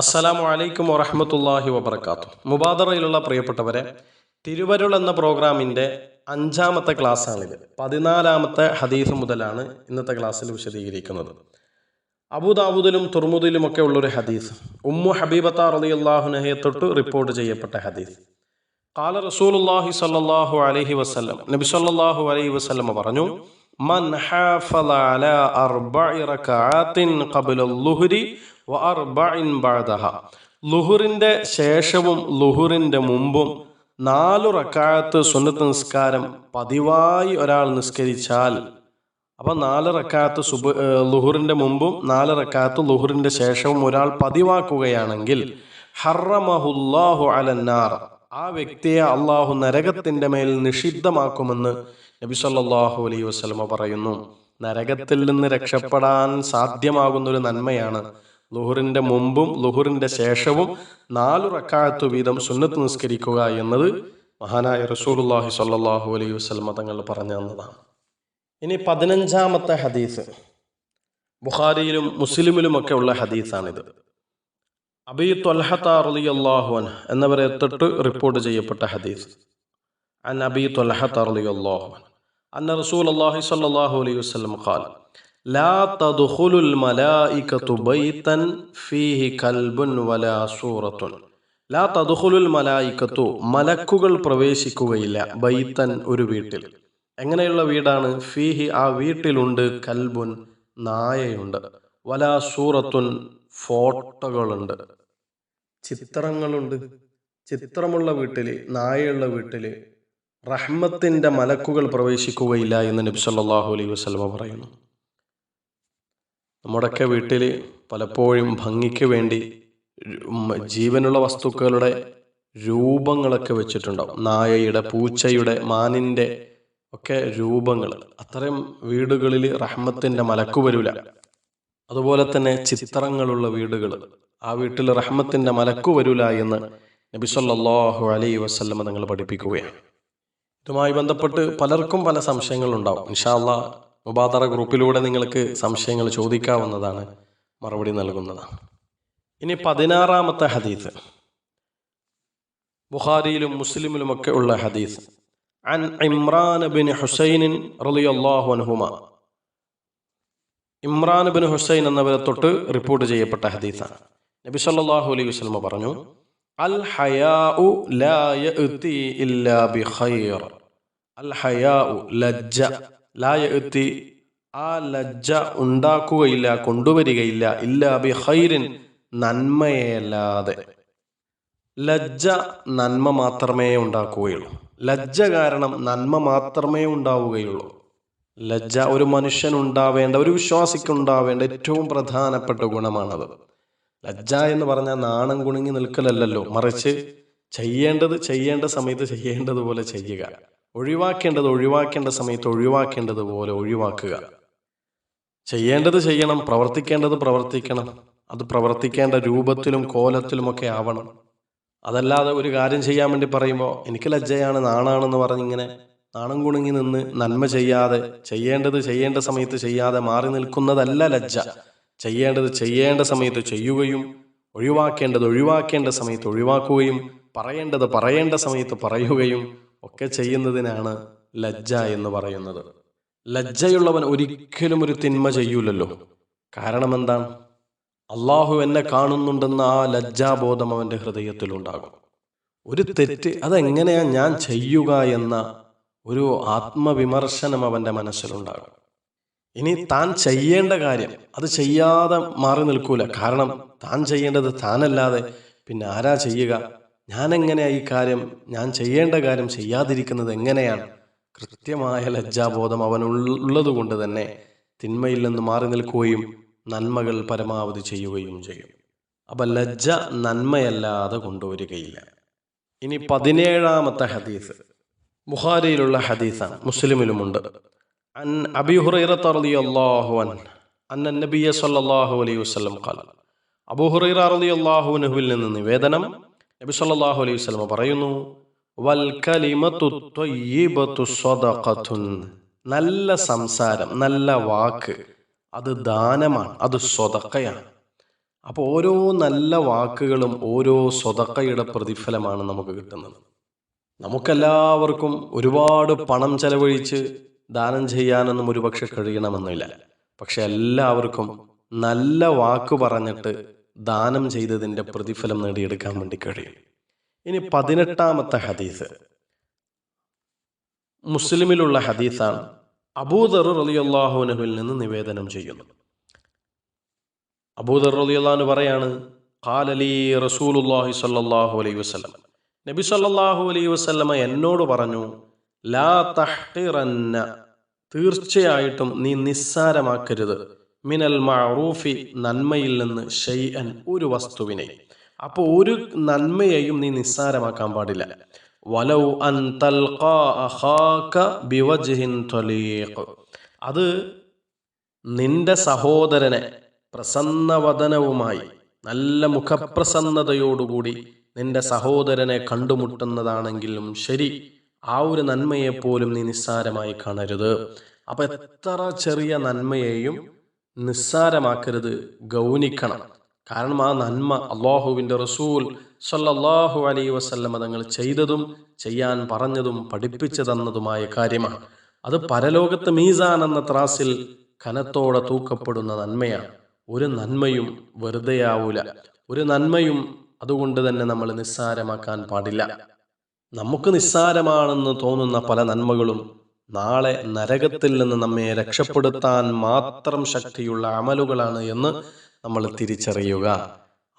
അസ്സലാമു അലൈക്കും വറഹമത്തല്ലാഹി വബർക്കാത്തു മുബാദറയിലുള്ള പ്രിയപ്പെട്ടവരെ തിരുവരുൾ എന്ന പ്രോഗ്രാമിന്റെ അഞ്ചാമത്തെ ക്ലാസ്സാണിത്. പതിനാലാമത്തെ ഹദീസ് മുതലാണ് ഇന്നത്തെ ക്ലാസ്സിൽ വിശദീകരിക്കുന്നത്. അബുദാബുദിലും തുർമുദിലുമൊക്കെ ഉള്ളൊരു ഹദീസ്. ഉമ്മു ഹബീബത്ത റളിയല്ലാഹുനഹയെ തൊട്ട് റിപ്പോർട്ട് ചെയ്യപ്പെട്ട ഹദീസ്. കാല റസൂലുള്ളാഹി സ്വല്ലല്ലാഹു അലൈഹി വസല്ലം നബി സല്ലാഹു അലൈഹി വസല്ലം പറഞ്ഞു മൻ حافظ അലാ أربع റകഅത്തിൻ قبل الظهر വ بعدها ളുഹുറിന്റെ ശേഷവും ലുഹുറിന്റെ മുമ്പും നാലു റക്കാത്ത് സുന്നത്ത് നിസ്കാരം പതിവായി ഒരാൾ നിസ്കരിച്ചാൽ അപ്പം നാല് റക്കാത്ത് സുബ് ലുഹുറിന്റെ മുമ്പും നാല് റക്കാത്ത് ലുഹുറിന്റെ ശേഷവും ഒരാൾ പതിവാക്കുകയാണെങ്കിൽ ഹറമഹുല്ലാഹു അലന്നാർ ആ വ്യക്തിയെ അള്ളാഹു നരകത്തിന്റെ മേൽ നിഷിദ്ധമാക്കുമെന്ന് നബി സല്ലല്ലാഹു അലൈഹി വസല്ലമ പറയുന്നു നരകത്തിൽ നിന്ന് രക്ഷപ്പെടാൻ സാധ്യമാകുന്ന ഒരു നന്മയാണ് ലുഹുറിന്റെ മുമ്പും ലുഹുറിന്റെ ശേഷവും നാലു റക്കാഴത്തു വീതം സുന്നത്ത് നിസ്കരിക്കുക എന്നത് മഹാനായ റസൂലുള്ളാഹി സല്ലാഹു അലൈഹി വസ്ലമ തങ്ങൾ പറഞ്ഞു തന്നതാണ്. ഇനി പതിനഞ്ചാമത്തെ ഹദീസ്. ബുഖാരിയിലും മുസ്ലിമിലുമൊക്കെ ഉള്ള ഹദീസാണിത്. അബി ത്വൽഹത്ത റളിയല്ലാഹു അൻഹു എന്നവരെ തൊട്ട് റിപ്പോർട്ട് ചെയ്യപ്പെട്ട ഹദീസ്. അൻ അബി ത്വൽഹത്ത അൻഹു. അന്ന റസൂലുള്ളാഹി സ്വല്ലല്ലാഹു അലൈഹി വസല്ലം ഖാൽ ലാ തദ്ഖുലുൽ മലായികതു ബൈതൻ ഫീഹി കൽബുൻ വലാ സൂറത്തുൻ. ലാ തദ്ഖുലുൽ മലായികത്തു മലക്കുകൾ പ്രവേശിക്കുകയില്ല ബൈത്തൻ ഒരു വീട്ടിൽ. എങ്ങനെയുള്ള വീടാണ്? ഫീഹി ആ വീട്ടിലുണ്ട് കൽബുൻ നായയുണ്ട്. വലാ സൂറത്തുൻ ഫോട്ടോകളുണ്ട്. ചിത്രങ്ങളുണ്ട്. ചിത്രമുള്ള വീട്ടിൽ നായയുള്ള വീട്ടിൽ റഹ്മത്തിന്റെ മലക്കുകൾ പ്രവേശിക്കുകയില്ല എന്ന് നബി സല്ലല്ലാഹു അലൈഹി വസ്ലമ പറയുന്നു. നമ്മുടെയൊക്കെ വീട്ടിൽ പലപ്പോഴും ഭംഗിക്ക് വേണ്ടി ജീവനുള്ള വസ്തുക്കളുടെ രൂപങ്ങളൊക്കെ വെച്ചിട്ടുണ്ടാവും. നായയുടെ പൂച്ചയുടെ മാനിന്റെ ഒക്കെ രൂപങ്ങൾ അത്തരം വീടുകളിൽ റഹ്മത്തിന്റെ മലക്ക് വരില്ല അതുപോലെ തന്നെ ചിത്രങ്ങളുള്ള വീടുകൾ ആ വീട്ടിൽ റഹ്മത്തിന്റെ മലക്കു വരില്ല എന്ന് നബി അലൈ വസ്ലമ നിങ്ങൾ പഠിപ്പിക്കുകയാണ്. ഇതുമായി ബന്ധപ്പെട്ട് പലർക്കും പല സംശയങ്ങളുണ്ടാവും ഇൻഷാല്ല മുബാദറ ഗ്രൂപ്പിലൂടെ നിങ്ങൾക്ക് സംശയങ്ങൾ ചോദിക്കാവുന്നതാണ് മറുപടി നൽകുന്നതാണ് ഇനി പതിനാറാമത്തെ ഹദീസ് ബുഖാരിയിലും മുസ്ലിമിലുമൊക്കെ ഉള്ള ഹദീസ് عن عمران بن حسين رضي الله عنهما ഇമ്രാൻ ബിൻ ഹുസൈൻ എന്നവരെ തൊട്ട് റിപ്പോർട്ട് ചെയ്യപ്പെട്ട ഹദീസാണ് നബി സല്ലല്ലാഹു അലൈഹി വസല്ലമ പറഞ്ഞു അൽ ഹയാഉ ലാ യഅതി ഇല്ലാ ബിഖൈർ. അൽ ഹയാഉ ലജ്ജ. ലാ യഅതി ആ ലജ്ജ ഉണ്ടാക്കുകയില്ല കൊണ്ടുവരികയില്ല. ഇല്ലാ ബിഖൈറിൻ നന്മയല്ലാതെ. ലജ്ജ നന്മ മാത്രമേ ഉണ്ടാക്കുകയുള്ളൂ. ലജ്ജ കാരണം നന്മ മാത്രമേ ഉണ്ടാവുകയുള്ളൂ. ലജ്ജ ഒരു മനുഷ്യൻ ഉണ്ടാവേണ്ട ഒരു വിശ്വാസിക്കുണ്ടാവേണ്ട ഏറ്റവും പ്രധാനപ്പെട്ട ഗുണമാണത്. ലജ്ജ എന്ന് പറഞ്ഞാൽ നാണം കുണുങ്ങി നിൽക്കലല്ലല്ലോ. മറിച്ച് ചെയ്യേണ്ടത് ചെയ്യേണ്ട സമയത്ത് ചെയ്യേണ്ടതുപോലെ ചെയ്യുക. ഒഴിവാക്കേണ്ടത് ഒഴിവാക്കേണ്ട സമയത്ത് ഒഴിവാക്കേണ്ടതുപോലെ ഒഴിവാക്കുക. ചെയ്യേണ്ടത് ചെയ്യണം പ്രവർത്തിക്കേണ്ടത് പ്രവർത്തിക്കണം. അത് പ്രവർത്തിക്കേണ്ട രൂപത്തിലും കോലത്തിലും ഒക്കെ ആവണം. അതല്ലാതെ ഒരു കാര്യം ചെയ്യാൻ വേണ്ടി പറയുമ്പോൾ എനിക്ക് ലജ്ജയാണ് നാണാണെന്ന് പറഞ്ഞിങ്ങനെ നാണം കുണുങ്ങി നിന്ന് നന്മ ചെയ്യാതെ ചെയ്യേണ്ടത് ചെയ്യേണ്ട സമയത്ത് ചെയ്യാതെ മാറി നിൽക്കുന്നതല്ല ലജ്ജ. ചെയ്യേണ്ടത് ചെയ്യേണ്ട സമയത്ത് ചെയ്യുകയും ഒഴിവാക്കേണ്ടത് ഒഴിവാക്കേണ്ട സമയത്ത് ഒഴിവാക്കുകയും പറയേണ്ടത് പറയേണ്ട സമയത്ത് പറയുകയും ഒക്കെ ചെയ്യുന്നതിനാണ് ലജ്ജ എന്ന് പറയുന്നത്. ലജ്ജയുള്ളവൻ ഒരിക്കലും ഒരു തിന്മ ചെയ്യൂലല്ലോ. കാരണം എന്താണ്? അള്ളാഹു എന്നെ കാണുന്നുണ്ടെന്ന ആ ലജ്ജാബോധം അവന്റെ ഹൃദയത്തിലുണ്ടാകും ഒരു തെറ്റ് അതെങ്ങനെയാ ഞാൻ ചെയ്യുക എന്ന ഒരു ആത്മവിമർശനം അവന്റെ മനസ്സിലുണ്ടാകും. ഇനി താൻ ചെയ്യേണ്ട കാര്യം അത് ചെയ്യാതെ മാറി നിൽക്കൂല. കാരണം താൻ ചെയ്യേണ്ടത് താനല്ലാതെ പിന്നെ ആരാ ചെയ്യുക? ഞാൻ എങ്ങനെയാ ഈ കാര്യം ഞാൻ ചെയ്യേണ്ട കാര്യം ചെയ്യാതിരിക്കുന്നത് എങ്ങനെയാണ്? കൃത്യമായ ലജ്ജാബോധം അവനുള്ളത് കൊണ്ട് തന്നെ തിന്മയിൽ നിന്ന് മാറി നിൽക്കുകയും നന്മകൾ പരമാവധി ചെയ്യുകയും ചെയ്യും. അപ്പൊ ലജ്ജ നന്മയല്ലാതെ കൊണ്ടുവരികയില്ല. ഇനി പതിനേഴാമത്തെ ഹദീസ്. ബുഹാരിയിലുള്ള ഹദീസാണ് മുസ്ലിമിലുമുണ്ട്. അൻ رضي ഹുറൈറ عنه അൻ النبي നബിയ സല്ലല്ലാഹു അലൈഹി വസല്ലം قال അബൂ ഹുറൈറ റളിയല്ലാഹു അൻഹുവിൽ നിന്ന് നിവേദനം നബി സല്ലല്ലാഹു അലൈഹി വസല്ലം പറയുന്നു വൽ കലിമത്തു ത്വയ്യിബത്തു സ്വദഖത്തുൻ. നല്ല സംസാരം നല്ല വാക്ക് അത് ദാനമാണ് അത് സ്വതക്കയാണ് അപ്പോൾ ഓരോ നല്ല വാക്കുകളും ഓരോ സ്വതക്കയുടെ പ്രതിഫലമാണ് നമുക്ക് കിട്ടുന്നത്. നമുക്കെല്ലാവർക്കും ഒരുപാട് പണം ചെലവഴിച്ച് ദാനം ചെയ്യാനൊന്നും ഒരുപക്ഷെ കഴിയണമെന്നില്ല. പക്ഷെ എല്ലാവർക്കും നല്ല വാക്ക് പറഞ്ഞിട്ട് ദാനം ചെയ്തതിന്റെ പ്രതിഫലം നേടിയെടുക്കാൻ വേണ്ടി കഴിയും. ഇനി പതിനെട്ടാമത്തെ ഹദീസ്. മുസ്ലിമിലുള്ള ഹദീസാണ് അബൂദർ റലിയല്ലാഹുനഹുവിൽ നിന്ന് നിവേദനം ചെയ്യുന്നു. അബൂദർ റലിയല്ലാഹു പറയാണ് ഖാലലി റസൂലുല്ലാഹി സല്ലല്ലാഹു അലൈഹി വസല്ലം. നബി സല്ലല്ലാഹു അലൈഹി വസല്ലമ എന്നോട് പറഞ്ഞു ലാ തീർച്ചയായിട്ടും നീ നിസ്സാരമാക്കരുത്. മിനൽ മഅറൂഫി നന്മയിൽ നിന്ന് ഷൈഅൻ ഒരു വസ്തുവിനെ. അപ്പോൾ ഒരു നന്മയെയും നീ നിസ്സാരമാക്കാൻ പാടില്ല. വലൗ അൻ ബിവജ്ഹിൻ അത് നിന്റെ സഹോദരനെ പ്രസന്നവദനവുമായി നല്ല മുഖപ്രസന്നതയോടുകൂടി നിന്റെ സഹോദരനെ കണ്ടുമുട്ടുന്നതാണെങ്കിലും ശരി. ആ ഒരു നന്മയെപ്പോലും നീ നിസ്സാരമായി കാണരുത്. അപ്പൊ എത്ര ചെറിയ നന്മയെയും നിസ്സാരമാക്കരുത് ഗൗനിക്കണം. കാരണം ആ നന്മ അള്ളാഹുവിന്റെ റസൂൽ സല്ലല്ലാഹു അലൈ വസല്ലമ തങ്ങൾ ചെയ്തതും ചെയ്യാൻ പറഞ്ഞതും പഠിപ്പിച്ചു തന്നതുമായ കാര്യമാണ്. അത് പരലോകത്ത് മീസാൻ എന്ന ത്രാസിൽ കനത്തോടെ തൂക്കപ്പെടുന്ന നന്മയാണ്. ഒരു നന്മയും വെറുതെയാവൂല. ഒരു നന്മയും അതുകൊണ്ട് തന്നെ നമ്മൾ നിസ്സാരമാക്കാൻ പാടില്ല. നമുക്ക് നിസ്സാരമാണെന്ന് തോന്നുന്ന പല നന്മകളും നാളെ നരകത്തിൽ നിന്ന് നമ്മെ രക്ഷപ്പെടുത്താൻ മാത്രം ശക്തിയുള്ള അമലുകളാണ് എന്ന് നമ്മൾ തിരിച്ചറിയുക.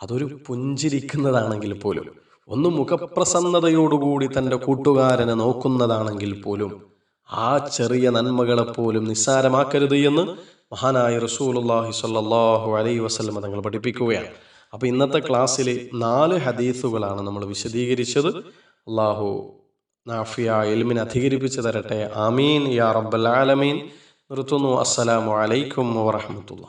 അതൊരു പുഞ്ചിരിക്കുന്നതാണെങ്കിൽ പോലും ഒന്ന് മുഖപ്രസന്നതയോടുകൂടി തന്റെ കൂട്ടുകാരനെ നോക്കുന്നതാണെങ്കിൽ പോലും ആ ചെറിയ നന്മകളെ പോലും നിസ്സാരമാക്കരുത് എന്ന് മഹാനായ റസൂലുല്ലാഹി സ്വല്ലല്ലാഹു അലൈ വസല്ലം തങ്ങൾ പഠിപ്പിക്കുകയാണ്. അപ്പോൾ ഇന്നത്തെ ക്ലാസ്സിൽ നാല് ഹദീസുകളാണ് നമ്മൾ വിശദീകരിച്ചത്. അള്ളാഹു നാഫിയ എൽമിന് അധികരിപ്പിച്ചു തരട്ടെ. ആമീൻ. യാ റബ്ബൽ ആലമീൻ. നിർത്തുന്നു. അസ്സലാമു അലൈക്കും വറഹമത്തുള്ള